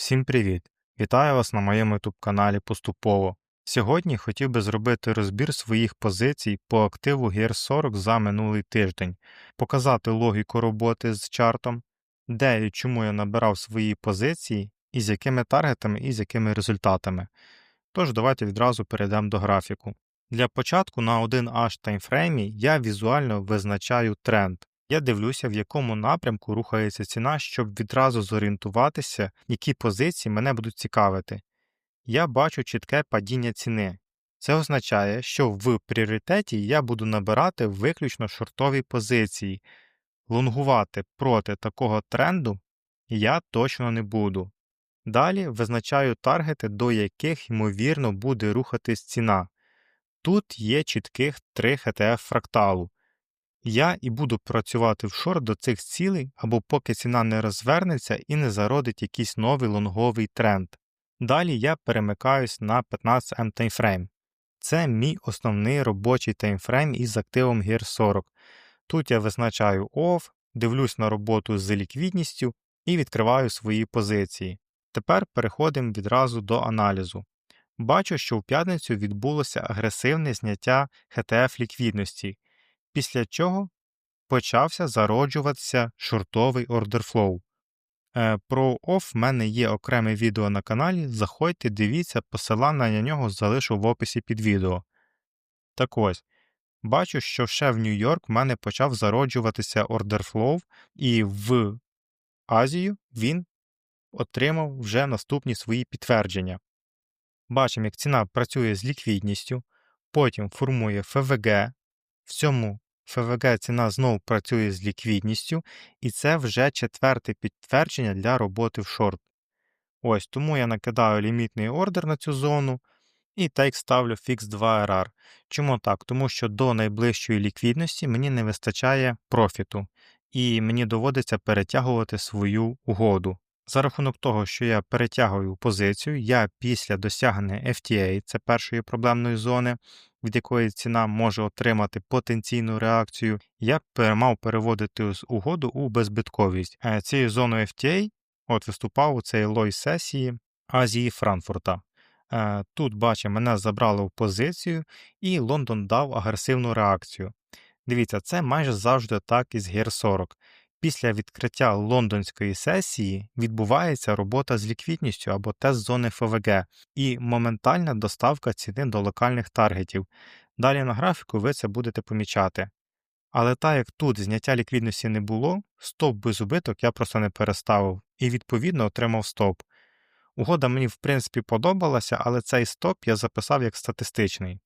Всім привіт! Вітаю вас на моєму YouTube каналі Поступово. Сьогодні хотів би зробити розбір своїх позицій по активу GR40 за минулий тиждень, показати логіку роботи з чартом, де і чому я набирав свої позиції, і з якими таргетами і з якими результатами. Тож давайте відразу перейдемо до графіку. Для початку на 1H таймфреймі я візуально визначаю тренд. Я дивлюся, в якому напрямку рухається ціна, щоб відразу зорієнтуватися, які позиції мене будуть цікавити. Я бачу чітке падіння ціни. Це означає, що в пріоритеті я буду набирати виключно шортові позиції. Лонгувати проти такого тренду я точно не буду. Далі визначаю таргети, до яких, ймовірно, буде рухатись ціна. Тут є чітких три HTF фракталу. Я і буду працювати в шорт до цих цілей, або поки ціна не розвернеться і не зародить якийсь новий лонговий тренд. Далі я перемикаюсь на 15 м таймфрейм. Це мій основний робочий таймфрейм із активом GEAR 40. Тут я визначаю OFF, дивлюсь на роботу з ліквідністю і відкриваю свої позиції. Тепер переходимо відразу до аналізу. Бачу, що в п'ятницю відбулося агресивне зняття HTF ліквідності після чого почався зароджуватися шортовий ордерфлоу. Е, про OFF в мене є окреме відео на каналі. Заходьте, дивіться, посилання на нього залишу в описі під відео. Так ось, бачу, що ще в Нью-Йорк в мене почав зароджуватися ордерфлоу, і в Азію він отримав вже наступні свої підтвердження. Бачимо, як ціна працює з ліквідністю, потім формує ФВГ, в цьому ФВГ ціна знову працює з ліквідністю, і це вже четверте підтвердження для роботи в шорт. Ось тому я накидаю лімітний ордер на цю зону і тейк ставлю фікс 2 RR. Чому так? Тому що до найближчої ліквідності мені не вистачає профіту, і мені доводиться перетягувати свою угоду. За рахунок того, що я перетягую позицію, я після досягнення FTA, це першої проблемної зони, від якої ціна може отримати потенційну реакцію, я мав переводити угоду у беззбитковість. Е, цією зоною FTA от виступав у цей лой сесії Азії Франкфурта. Е, тут, бачимо, мене забрали в позицію, і Лондон дав агресивну реакцію. Дивіться, це майже завжди так із гір 40. Після відкриття лондонської сесії відбувається робота з ліквідністю або тест зони ФВГ і моментальна доставка ціни до локальних таргетів. Далі на графіку ви це будете помічати. Але так як тут зняття ліквідності не було, стоп без убиток я просто не переставив і відповідно отримав стоп. Угода мені в принципі подобалася, але цей стоп я записав як статистичний.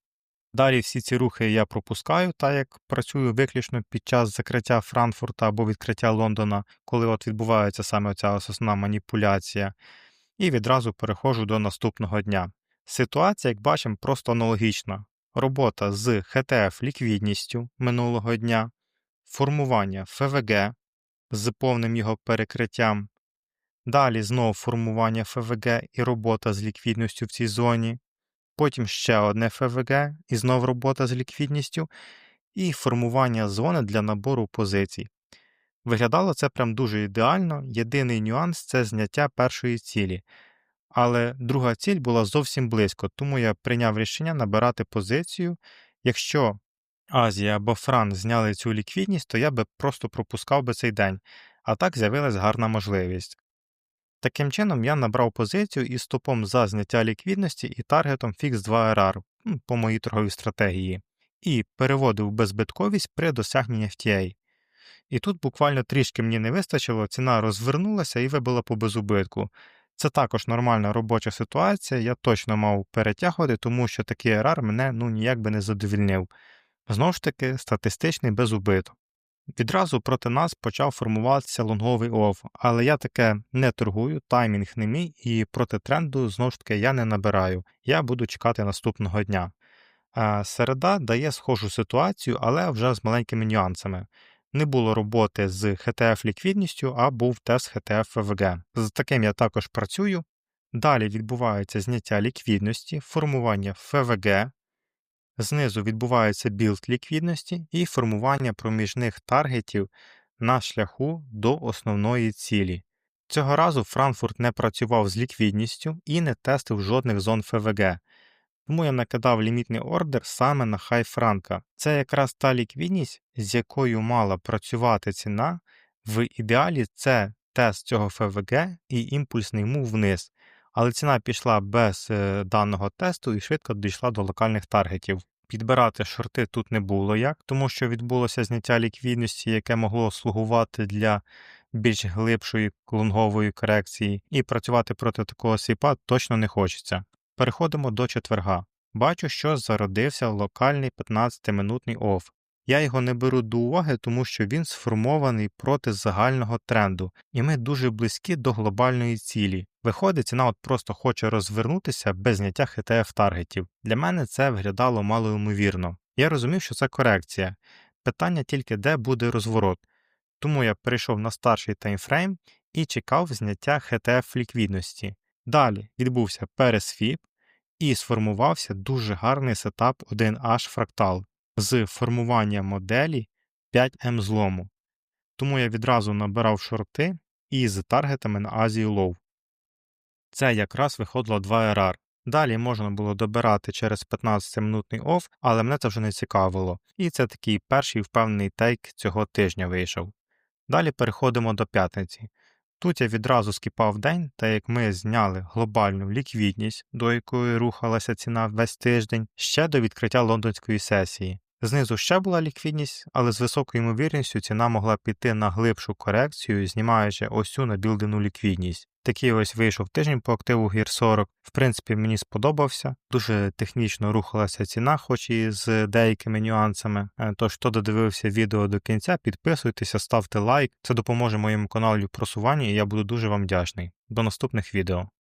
Далі всі ці рухи я пропускаю, так як працюю виключно під час закриття Франкфурта або відкриття Лондона, коли от відбувається саме оця основна маніпуляція, і відразу переходжу до наступного дня. Ситуація, як бачимо, просто аналогічна. Робота з HTF ліквідністю минулого дня, формування ФВГ з повним його перекриттям, далі знову формування ФВГ і робота з ліквідністю в цій зоні потім ще одне ФВГ і знов робота з ліквідністю, і формування зони для набору позицій. Виглядало це прям дуже ідеально. Єдиний нюанс це зняття першої цілі. Але друга ціль була зовсім близько, тому я прийняв рішення набирати позицію. Якщо Азія або Фран зняли цю ліквідність, то я би просто пропускав би цей день, а так з'явилась гарна можливість. Таким чином, я набрав позицію із стопом за зняття ліквідності і таргетом Fix 2 RR по моїй торговій стратегії, і переводив беззбитковість при досягненні FTA. І тут буквально трішки мені не вистачило, ціна розвернулася і вибила по безубитку. Це також нормальна робоча ситуація, я точно мав перетягувати, тому що такий RR мене ну ніяк би не задовільнив. Знову ж таки, статистичний безубиток. Відразу проти нас почав формуватися лонговий ОВ, але я таке не торгую, таймінг не мій, і проти тренду знову ж таки я не набираю. Я буду чекати наступного дня. Середа дає схожу ситуацію, але вже з маленькими нюансами. Не було роботи з HTF ліквідністю, а був тест HTF ВВГ. З таким я також працюю. Далі відбувається зняття ліквідності, формування ФВГ, Знизу відбувається білд ліквідності і формування проміжних таргетів на шляху до основної цілі. Цього разу Франкфурт не працював з ліквідністю і не тестив жодних зон ФВГ. Тому я накидав лімітний ордер саме на хай Франка. Це якраз та ліквідність, з якою мала працювати ціна. В ідеалі це тест цього ФВГ і імпульсний мув вниз. Але ціна пішла без е, даного тесту і швидко дійшла до локальних таргетів. Підбирати шорти тут не було як, тому що відбулося зняття ліквідності, яке могло слугувати для більш глибшої лонгової корекції, і працювати проти такого свіпа точно не хочеться. Переходимо до четверга. Бачу, що зародився локальний 15-минутний оф. Я його не беру до уваги, тому що він сформований проти загального тренду, і ми дуже близькі до глобальної цілі. Виходить, ціна от просто хоче розвернутися без зняття htf таргетів. Для мене це виглядало малоймовірно. Я розумів, що це корекція. Питання тільки де буде розворот. Тому я перейшов на старший таймфрейм і чекав зняття htf ліквідності. Далі відбувся пересвіп і сформувався дуже гарний сетап 1H фрактал з формування моделі 5М злому. Тому я відразу набирав шорти із таргетами на Азію Лоу. Це якраз виходило 2 RR. Далі можна було добирати через 15-минутний оф, але мене це вже не цікавило. І це такий перший впевнений тейк цього тижня вийшов. Далі переходимо до п'ятниці. Тут я відразу скіпав день, та як ми зняли глобальну ліквідність, до якої рухалася ціна весь тиждень, ще до відкриття лондонської сесії. Знизу ще була ліквідність, але з високою ймовірністю ціна могла піти на глибшу корекцію, знімаючи ось цю набілдену ліквідність. Такий ось вийшов тиждень по активу гір 40. В принципі, мені сподобався. Дуже технічно рухалася ціна, хоч і з деякими нюансами. Е, тож, хто додивився відео до кінця, підписуйтеся, ставте лайк. Це допоможе моєму каналу в просуванні, і я буду дуже вам вдячний. До наступних відео.